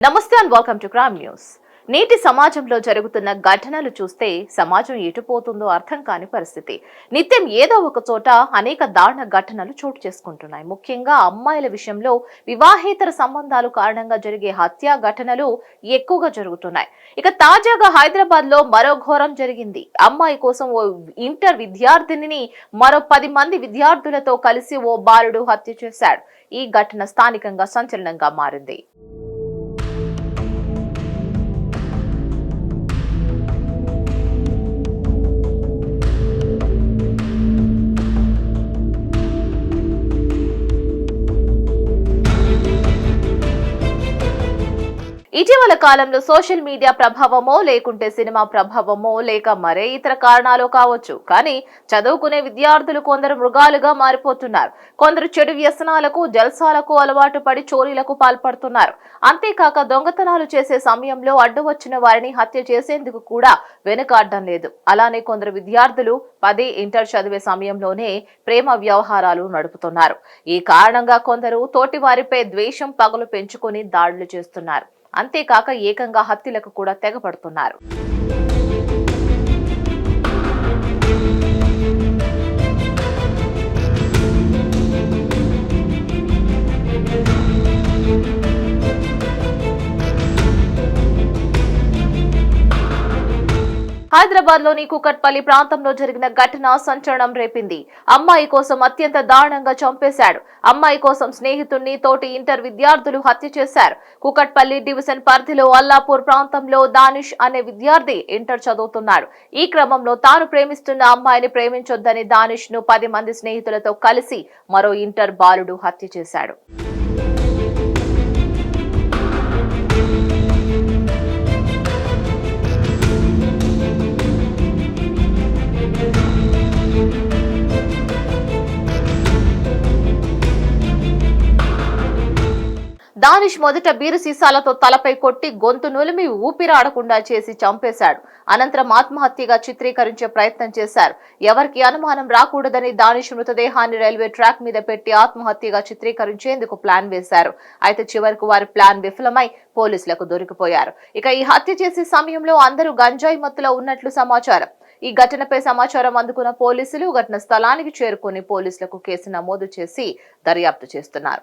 నమస్తే and welcome to crime news నేటి సమాజంలో జరుగుతున్న ఘటనలు చూస్తే సమాజం ఎటుపోతుందో అర్థం కాని పరిస్థితి. నిత్యం ఏదో ఒక చోట అనేక దారుణ ఘటనలు చోటు చేసుకుంటున్నాయి. ముఖ్యంగా అమ్మాయిల విషయంలో వివాహేతర సంబంధాలు కారణంగా జరిగే హత్యా ఘటనలు ఎక్కువగా జరుగుతున్నాయి. ఇక తాజాగా హైదరాబాద్లో మరో ఘోరం జరిగింది. అమ్మాయి కోసం ఓ ఇంటర్ విద్యార్థినిని మరో పది మంది విద్యార్థులతో కలిసి ఓ బాలుడు హత్య చేశాడు. ఈ ఘటన స్థానికంగా సంచలనంగా మారింది. ఇటీవల కాలంలో సోషల్ మీడియా ప్రభావమో లేకుంటే సినిమా ప్రభావమో లేక మరే ఇతర కారణాలు కావచ్చు. కానీ చదువుకునే విద్యార్థులు కొందరు మృగాలుగా మారిపోతున్నారు. కొందరు చెడు వ్యసనాలకు జల్సాలకు అలవాటు పడి చోరీలకు పాల్పడుతున్నారు. అంతేకాక దొంగతనాలు చేసే సమయంలో అడ్డు వచ్చిన వారిని హత్య చేసేందుకు కూడా వెనుకాడడం లేదు. అలానే కొందరు విద్యార్థులు పది ఇంటర్ చదివే సమయంలోనే ప్రేమ వ్యవహారాలు నడుపుతున్నారు. ఈ కారణంగా కొందరు తోటివారిపై ద్వేషం పగలు పెంచుకొని దాడులు చేస్తున్నారు. అంతేకాక ఏకంగా హత్యలకు కూడా తెగపడుతున్నారు. హైదరాబాద్లోని కుకట్పల్లి ప్రాంతంలో జరిగిన ఘటన సంచలనం రేపింది. అమ్మాయి కోసం అత్యంత దారుణంగా చంపేశాడు. అమ్మాయి కోసం స్నేహితుణ్ణి తోటి ఇంటర్ విద్యార్థులు హత్య చేశారు. కుకట్పల్లి డివిజన్ పరిధిలో అల్లాపూర్ ప్రాంతంలో దానిష్ అనే విద్యార్థి ఇంటర్ చదువుతున్నాడు. ఈ క్రమంలో తాను ప్రేమిస్తున్న అమ్మాయిని ప్రేమించొద్దని దానిష్ను పది మంది స్నేహితులతో కలిసి మరో ఇంటర్ బాలుడు హత్య చేశాడు. దానిష్ మొదట బీరు సీసాలతో తలపై కొట్టి గొంతు నులిమి ఊపిరాడకుండా చేసి చంపేశాడు. అనంతరం ఆత్మహత్యగా చిత్రీకరించే ప్రయత్నం చేశారు. ఎవరికి అనుమానం రాకూడదని దానిష్ మృతదేహాన్ని రైల్వే ట్రాక్ మీద పెట్టి ఆత్మహత్యగా చిత్రీకరించేందుకు ప్లాన్ వేశారు. అయితే చివరకు వారి ప్లాన్ విఫలమై పోలీసులకు దొరికిపోయారు. ఇక ఈ హత్య చేసే సమయంలో అందరూ గంజాయి మత్తులో ఉన్నట్లు సమాచారం. ఈ ఘటనపై సమాచారం అందుకున్న పోలీసులు ఘటన స్థలానికి చేరుకుని పోలీసులకు కేసు నమోదు చేసి దర్యాప్తు చేస్తున్నారు.